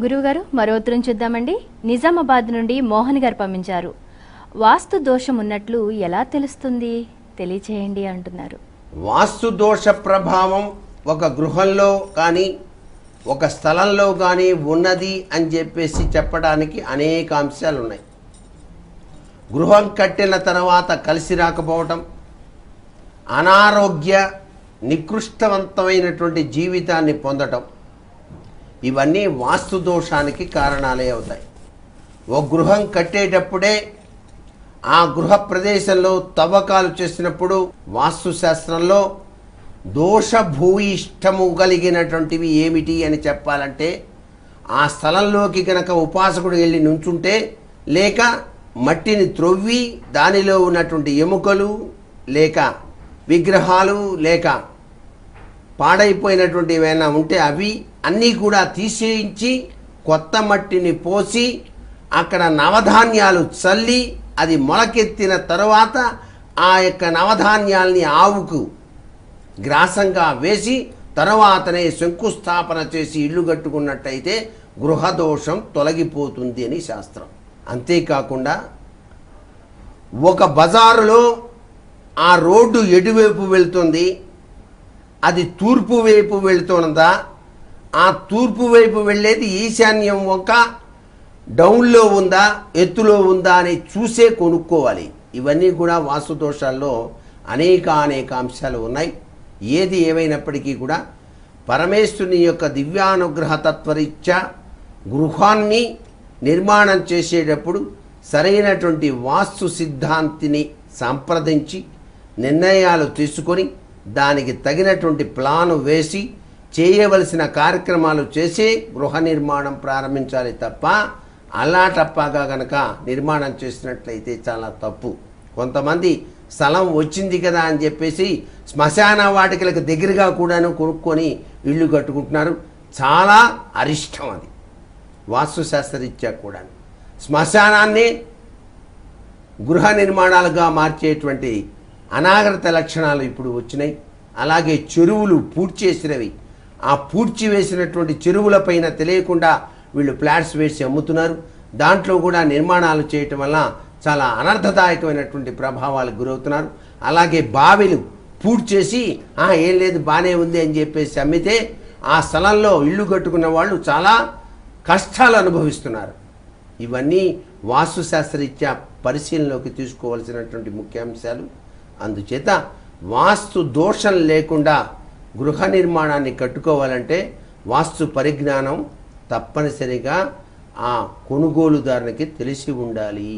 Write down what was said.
గురువుగారు మరో ఉత్తరం చూద్దామండి. నిజామాబాద్ నుండి మోహన్ గారు పంపించారు. వాస్తు దోషం ఉన్నట్లు ఎలా తెలుస్తుంది? తెలియచేయండి అంటున్నారు. వాస్తు దోష ప్రభావం ఒక గృహంలో కానీ ఒక స్థలంలో కానీ ఉన్నది అని చెప్పేసి చెప్పడానికి అనేక అంశాలు ఉన్నాయి గృహం కట్టిన తర్వాత కలిసి రాకపోవటం అనారోగ్య నికృష్టవంతమైనటువంటి జీవితాన్ని పొందటం ఇవన్నీ వాస్తు దోషానికి కారణాలే అవుతాయి. ఓ గృహం కట్టేటప్పుడే ఆ గృహ ప్రదేశంలో తవ్వకాలు చేసినప్పుడు వాస్తు శాస్త్రంలో దోష భూయిష్టము కలిగినటువంటివి ఏమిటి అని చెప్పాలంటే ఆ స్థలంలోకి గనక ఉపాసకుడు వెళ్ళి నుంచుంటే లేక మట్టిని త్రొవ్వి దానిలో ఉన్నటువంటి ఎముకలు లేక విగ్రహాలు లేక పాడైపోయినటువంటి ఏమైనా ఉంటే అవి అన్నీ కూడా తీసేయించి కొత్త మట్టిని పోసి అక్కడ నవధాన్యాలు చల్లి అది మొలకెత్తిన తర్వాత ఆ యొక్క నవధాన్యాల్ని ఆవుకు గ్రాసంగా వేసి తర్వాతనే శంకుస్థాపన చేసి ఇల్లు కట్టుకున్నట్టయితే గృహదోషం తొలగిపోతుంది అని శాస్త్రం. అంతేకాకుండా ఒక బజారులో ఆ రోడ్డు ఎటువైపు వెళ్తుంది? అది తూర్పు వైపు వెళ్తున్నదా ఆ తూర్పు వైపు వెళ్ళేది ఈశాన్యం వంక డౌన్లో ఉందా ఎత్తులో ఉందా అని చూసే కొనుక్కోవాలి. ఇవన్నీ కూడా వాస్తు దోషాల్లో అనేక అనేక అంశాలు ఉన్నాయి. ఏది ఏమైనప్పటికీ కూడా పరమేశ్వరుని యొక్క దివ్యానుగ్రహ తత్వరీత్యా గృహాన్ని నిర్మాణం చేసేటప్పుడు సరైనటువంటి వాస్తు సిద్ధాంతిని సంప్రదించి నిర్ణయాలు తీసుకొని దానికి తగినటువంటి ప్లాను వేసి చేయవలసిన కార్యక్రమాలు చేసి గృహ నిర్మాణం ప్రారంభించాలి తప్ప అల్లాటప్పాగా గనక నిర్మాణం చేసినట్లయితే చాలా తప్పు. కొంతమంది స్థలం వచ్చింది కదా అని చెప్పేసి శ్మశాన వాటికలకు దగ్గరగా కూడాను కొనుక్కొని ఇల్లు కట్టుకుంటున్నారు. చాలా అరిష్టం అది. వాస్తుశాస్త్రరీత్యా కూడా శ్మశానాన్ని గృహ నిర్మాణాలుగా మార్చేటువంటి అనాగరిత లక్షణాలు ఇప్పుడు వచ్చినాయి. అలాగే చెరువులు పూడ్చేసినవి ఆ పూడ్చి వేసినటువంటి చెరువులపైన తెలియకుండా వీళ్ళు ఫ్లాట్స్ వేసి అమ్ముతున్నారు. దాంట్లో కూడా నిర్మాణాలు చేయటం వల్ల చాలా అనర్థదాయకమైనటువంటి ప్రభావాలకు గురవుతున్నారు. అలాగే బావిలు పూడ్చేసి ఏం లేదు బాగానే ఉంది అని చెప్పేసి అమ్మితే ఆ స్థలంలో ఇల్లు కట్టుకున్న వాళ్ళు చాలా కష్టాలు అనుభవిస్తున్నారు. ఇవన్నీ వాస్తుశాస్త్రరీత్యా పరిశీలనలోకి తీసుకోవాల్సినటువంటి ముఖ్యాంశాలు. అందుచేత వాస్తు దోషం లేకుండా గృహ నిర్మాణాన్ని కట్టుకోవాలంటే వాస్తు పరిజ్ఞానం తప్పనిసరిగా ఆ కొనుగోలుదారునికి తెలిసి ఉండాలి.